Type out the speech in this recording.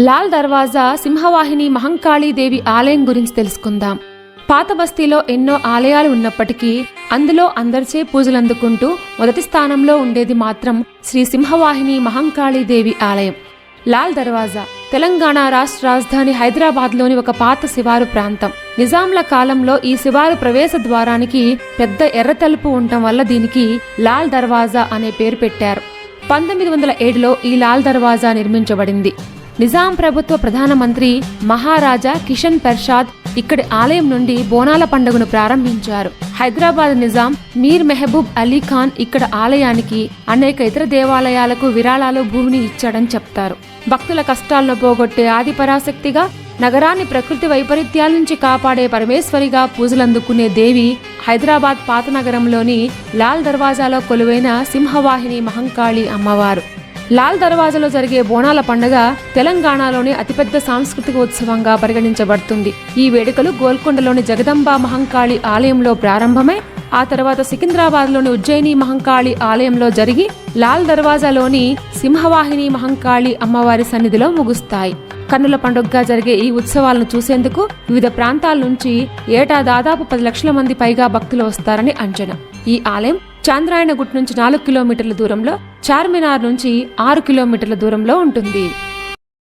లాల్ దర్వాజా సింహవాహిని మహంకాళీదేవి ఆలయం గురించి తెలుసుకుందాం. పాత బస్తీలో ఎన్నో ఆలయాలు ఉన్నప్పటికీ అందులో అందరిచే పూజలందుకుంటూ మొదటి స్థానంలో ఉండేది మాత్రం శ్రీ సింహవాహిని మహంకాళీదేవి ఆలయం. లాల్ దర్వాజా తెలంగాణ రాష్ట్ర రాజధాని హైదరాబాద్లోని ఒక పాత శివారు ప్రాంతం. నిజాంల కాలంలో ఈ శివారు ప్రవేశ ద్వారానికి పెద్ద ఎర్ర తలుపు ఉండటం వల్ల దీనికి లాల్ దర్వాజా అనే పేరు పెట్టారు. పంతొమ్మిది వందల ఏడులో ఈ లాల్ దర్వాజా నిర్మించబడింది. నిజాం ప్రభుత్వ ప్రధానమంత్రి మహారాజా కిషన్ పెర్షాద్ ఇక్కడి ఆలయం నుండి బోనాల పండుగను ప్రారంభించారు. హైదరాబాద్ నిజాం మీర్ మెహబూబ్ అలీ ఖాన్ ఇక్కడ ఆలయానికి అనేక ఇతర దేవాలయాలకు విరాళాలు భూమిని ఇచ్చాడని చెప్తారు. భక్తుల కష్టాలను పోగొట్టే ఆదిపరాశక్తిగా నగరాన్ని ప్రకృతి వైపరీత్యాల నుంచి కాపాడే పరమేశ్వరిగా పూజలందుకునే దేవి హైదరాబాద్ పాత నగరంలోని లాల్ దర్వాజాలో కొలువైన సింహవాహిని మహంకాళి అమ్మవారు. లాల్ దర్వాజాలో జరిగే బోనాల పండుగ తెలంగాణలోని అతిపెద్ద సాంస్కృతిక ఉత్సవంగా పరిగణించబడుతుంది. ఈ వేడుకలు గోల్కొండలోని జగదంబ మహంకాళి ఆలయంలో ప్రారంభమై ఆ తర్వాత సికింద్రాబాద్లోని ఉజ్జయిని మహంకాళి ఆలయంలో జరిగి లాల్ దర్వాజాలోని సింహవాహిని మహంకాళి అమ్మవారి సన్నిధిలో ముగుస్తాయి. కన్నుల పండుగగా జరిగే ఈ ఉత్సవాలను చూసేందుకు వివిధ ప్రాంతాల నుంచి ఏటా దాదాపు పది లక్షల మంది పైగా భక్తులు వస్తారని అంచనా. ఈ ఆలయం చాంద్రాయణగుట్ నుంచి నాలుగు కిలోమీటర్ల దూరంలో చార్మినార్ నుంచి ఆరు కిలోమీటర్ల దూరంలో ఉంటుంది.